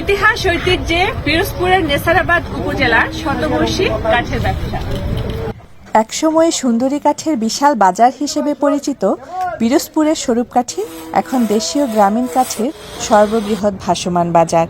ইতিহাস, ঐতিহ্যে পিরোজপুরের নেসারাবাদ উপজেলার শতবর্ষী কাঠের ব্যবসা। একসময়ে সুন্দরী কাঠের বিশাল বাজার হিসেবে পরিচিত পিরোজপুরের স্বরূপকাঠি এখন দেশীয় গ্রামীণ কাঠের সর্ববৃহৎ ভাসমান বাজার।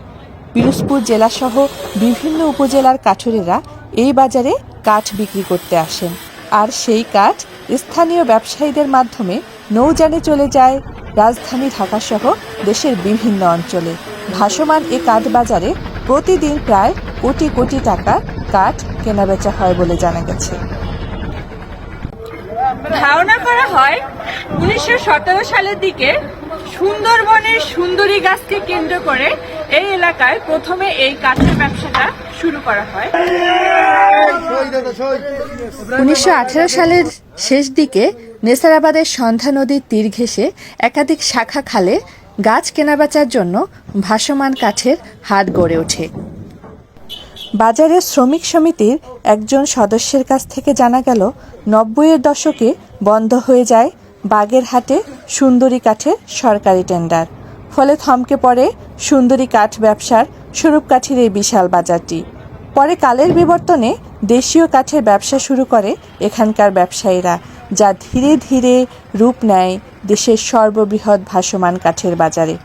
পিরোজপুর জেলাসহ বিভিন্ন উপজেলার কাঠুরেরা এই বাজারে কাঠ বিক্রি করতে আসেন। আর সেই কাঠ স্থানীয় ব্যবসায়ীদের মাধ্যমে নৌযানে চলে যায়। রাজধানী ঢাকাসহ দেশের বিভিন্ন অঞ্চলে। ভাসমান এ কাঠ বাজারে প্রতিদিন প্রায় কোটি কোটি টাকা কাঠ কেনাবেচা হয় বলে জানা গেছে। ধারণা করা হয় উনিশশো সতেরো সালের দিকে সুন্দরবনের সুন্দরী গাছকে কেন্দ্র করে এই এলাকায় প্রথমে এই কাঠের ব্যবসাটা শুরু করা হয়। উনিশশো আঠেরো সালের শেষ দিকে নেসারাবাদের সন্ধ্যা নদীর তীর ঘেঁষে একাধিক শাখা খালে গাছ কেনাবেচার জন্য ভাসমান কাঠের হাট গড়ে ওঠে। বাজারের শ্রমিক সমিতির একজন সদস্যের কাছ থেকে জানা গেল, নব্বইয়ের দশকে বন্ধ হয়ে যায় বাগেরহাটে সুন্দরী কাঠের সরকারি টেন্ডার। ফলে থমকে পড়ে সুন্দরী কাঠ ব্যবসার স্বরূপকাঠির এই বিশাল বাজারটি। পরে কালের বিবর্তনে দেশীয় কাঠের ব্যবসা শুরু করে এখানকার ব্যবসায়ীরা, যা ধীরে ধীরে রূপ নেয় দেশের সর্ববৃহৎ ভাসমান কাঠের বাজারে।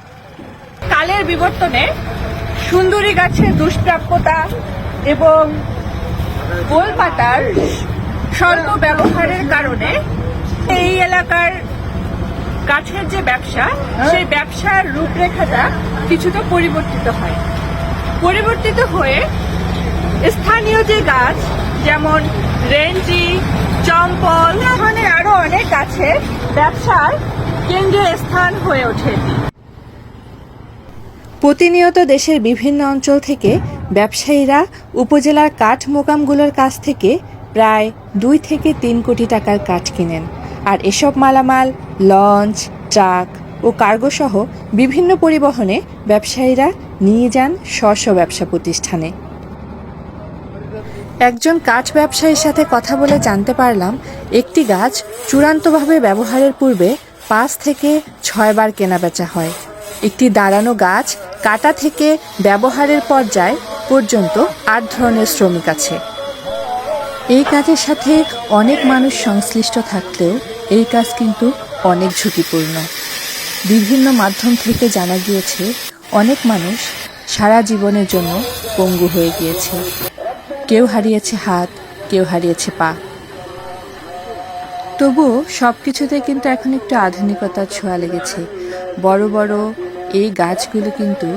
কালের বিবর্তনে সুন্দরী গাছের দুষ্প্রাপ্যতা এবং গোলপাতার স্বল্প ব্যবহারের কারণে এই এলাকার গাছের যে ব্যবসা, সেই ব্যবসার রূপরেখাটা কিছুটা পরিবর্তিত হয়। পরিবর্তিত হয়ে স্থানীয় যে গাছ যেমন রেঞ্জি, চম্পল এ ধরনের আরও অনেক গাছের ব্যবসার কেন্দ্রীয় স্থান হয়ে ওঠে। প্রতিনিয়ত দেশের বিভিন্ন অঞ্চল থেকে ব্যবসায়ীরা উপজেলার কাঠ মোকামগুলোর কাছ থেকে প্রায় দুই থেকে তিন কোটি টাকার কাঠ কিনেন। আর এসব মালামাল, লঞ্চ, ট্রাক ও কার্গো সহ বিভিন্ন পরিবহনে ব্যবসায়ীরা নিয়ে যান স্ব ব্যবসা প্রতিষ্ঠানে। একজন কাঠ ব্যবসায়ীর সাথে কথা বলে জানতে পারলাম, একটি গাছ চূড়ান্তভাবে ব্যবহারের পূর্বে পাঁচ থেকে ছয়বার কেনাবেচা হয়। একটি দাঁড়ানো গাছ কাটা থেকে ব্যবহারের পর্যায় পর্যন্ত আট ধরনের শ্রমিক আছে। এই কাজের সাথে অনেক মানুষ সংশ্লিষ্ট থাকলেও এই কাজ কিন্তু অনেক ঝুঁকিপূর্ণ। বিভিন্ন মাধ্যম থেকে জানা গিয়েছে, অনেক মানুষ সারা জীবনের জন্য পঙ্গু হয়ে গিয়েছে। কেউ হারিয়েছে হাত কেউ হারিয়েছে পা। তবুও সব কিছুতে কিন্তু এখন একটু আধুনিকতার ছোঁয়া লেগেছে। বড় বড় এই গাছগুলো কিন্তু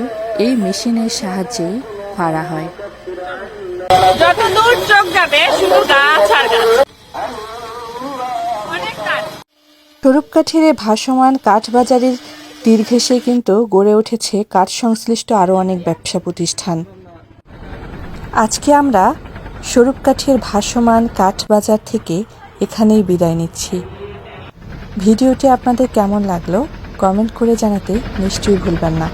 এই মেশিনের সাহায্যেই ফাড়া হয়। যত দূর চোখ যাবে শুধু গাছ আর গাছ। কাঠ স্বরূপকাঠির এই ভাসমান কাঠবাজারের তীর ঘেঁষে কিন্তু গড়ে উঠেছে কাঠ সংশ্লিষ্ট আরও অনেক ব্যবসা প্রতিষ্ঠান। আজকে আমরা স্বরূপকাঠির ভাসমান কাঠ বাজার থেকে এখানেই বিদায় নিচ্ছি। ভিডিওটি আপনাদের কেমন লাগল কমেন্ট করে জানাতে নিশ্চয়ই ভুলবেন না।